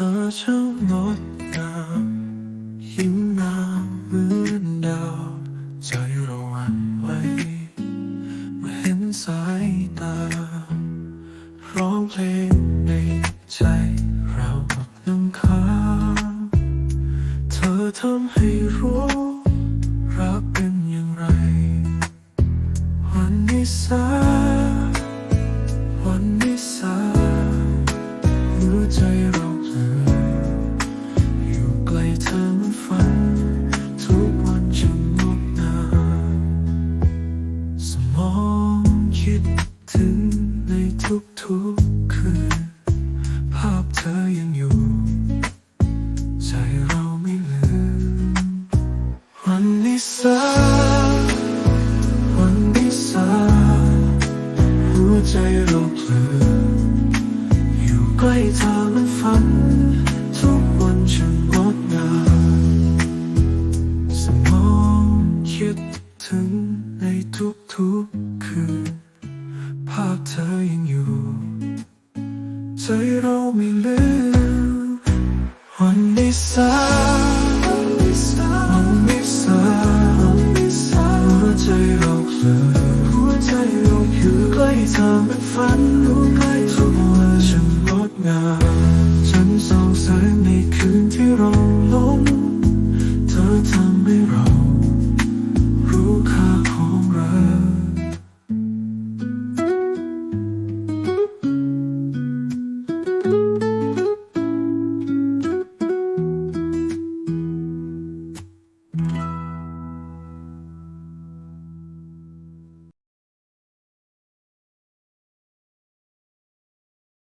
ธอช่างงดงามยิ้มงามเหมือนดาวใจเราหวั่นไหวเมื่อเห็นสายตา ร้องเพลงในใจเรากับน้ำค้างเธอทำให้รู้ รักเป็นอย่างไร วันนี้สาวั ถึงในทุกๆคืน ภาพเธอยังอยู่ ใจเราไม่ลืม วันนี้สาวันนี้สาหัวใจเราเพลินอยู่ใกล้เธอมันฝัน ทุกวันช่างงดงามสมองคิดถึงในทุกๆคืน ใจเราไม่ลืมวันนี้สาวันนี้สาหัวใจเราคือหัวใจเราอยู่ใกล้เธอเป็นฝัน